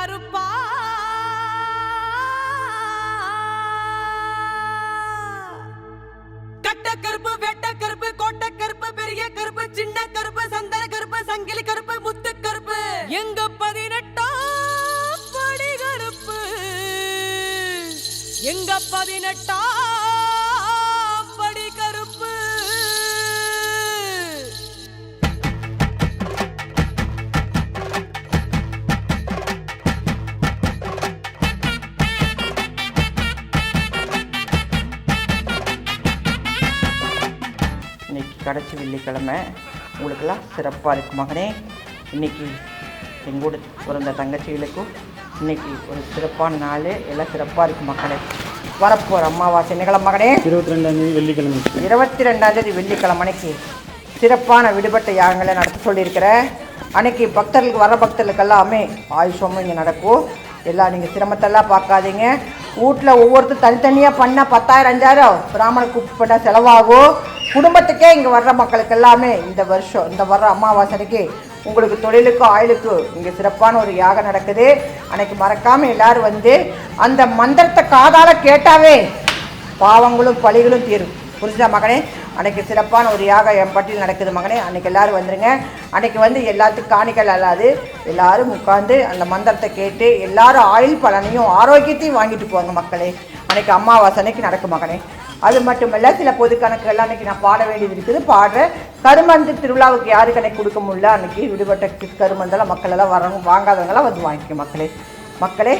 கருப்பா. கட்ட கருப்பு வெட்ட கருப்பு கோட்ட கருப்பு பெரிய கருப்பு சின்ன கருப்பு சந்தன கருப்பு கருப்பு முத்து கருப்பு. எங்க பதினெட்டாம் படி கருப்பு? எங்க பதினெட்டாம் கடைசி வெள்ளிக்கிழமை உங்களுக்கெல்லாம் சிறப்பாக இருக்கு மகனே இன்னைக்கு எங்கூட பிறந்த தங்கச்சிகளுக்கும் இன்னைக்கு ஒரு சிறப்பான நாள். எல்லாம் சிறப்பாக இருக்கு மகனே. வரப்போகிற அம்மாவாசை நிகழ மகனே. இருபத்தி ரெண்டாம் தேதி வெள்ளிக்கிழமை. இருபத்தி ரெண்டாந்தேதி வெள்ளிக்கிழமை அன்னைக்கு சிறப்பான விடுபட்ட யாகங்களை நடத்த சொல்லியிருக்கிறேன் அன்னைக்கு பக்தர்களுக்கு வர பக்தர்களுக்கெல்லாமே ஆயுஷமும் இங்கே நடக்கும். எல்லாம் நீங்கள் சிரமத்தெல்லாம் பார்க்காதீங்க. வீட்டில் ஒவ்வொருத்தரும் தனித்தனியாக பண்ணால் பத்தாயிரம் அஞ்சாயிரம். பிராமண கூப்பிட்டு செலவாகும். குடும்பத்துக்கே இங்கே வர்ற மக்களுக்கு எல்லாமே இந்த வருஷம் இந்த வர்ற அமாவாசனைக்கு உங்களுக்கு தொழிலுக்கும் ஆயுளுக்கும் இங்கே சிறப்பான ஒரு யாகம் நடக்குது. அன்னைக்கு மறக்காமல் எல்லாரும் வந்து அந்த மந்திரத்தை காதால் கேட்டாவே பாவங்களும் பழிகளும் தீரும். புரிஞ்சா மகனே? அன்னைக்கு சிறப்பான ஒரு யாகம் என் பட்டியல் நடக்குது மகனே. அன்னைக்கு எல்லாரும் வந்துருங்க. அன்னைக்கு வந்து எல்லாத்துக்கும் காணிக்கல் அல்லாது எல்லாரும் உட்காந்து அந்த மந்திரத்தை கேட்டு எல்லாரும் ஆயுள் பலனையும் ஆரோக்கியத்தையும் வாங்கிட்டு போவாங்க மக்களே. அன்னைக்கு அம்மாவாசை அன்னைக்கு நடக்கும் மகனே. அது மட்டுமல்ல சில பொது கணக்குகள் அன்னைக்கு நான் பாட வேண்டியது இருக்குது பாடுறேன் கருமந்து திருவிழாவுக்கு யாருக்கு அன்னைக்கு கொடுக்க முடியல? அன்னைக்கு விடுபட்ட கருமந்தெல்லாம் மக்கள் எல்லாம் வரவங்க வாங்காதவங்களாம் வந்து வாங்கிக்க மக்களே. மக்களே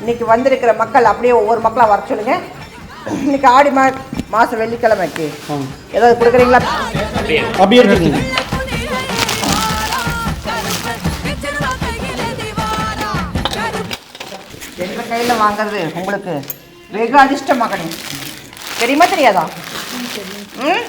இன்னைக்கு வந்திருக்கிற மக்கள் அப்படியே ஒவ்வொரு மக்களாக வர சொல்லுங்க. இன்னைக்கு ஆடி மா மாதம் வெள்ளிக்கிழமைக்கு. ஏதாவது கொடுக்குறீங்களா? அப்படியே இருக்குங்க. எங்கள் கையில் வாங்குறது உங்களுக்கு வெகு அதிர்ஷ்டம் மகனே தெரியுமா தெரியாதா? ம்.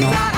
No.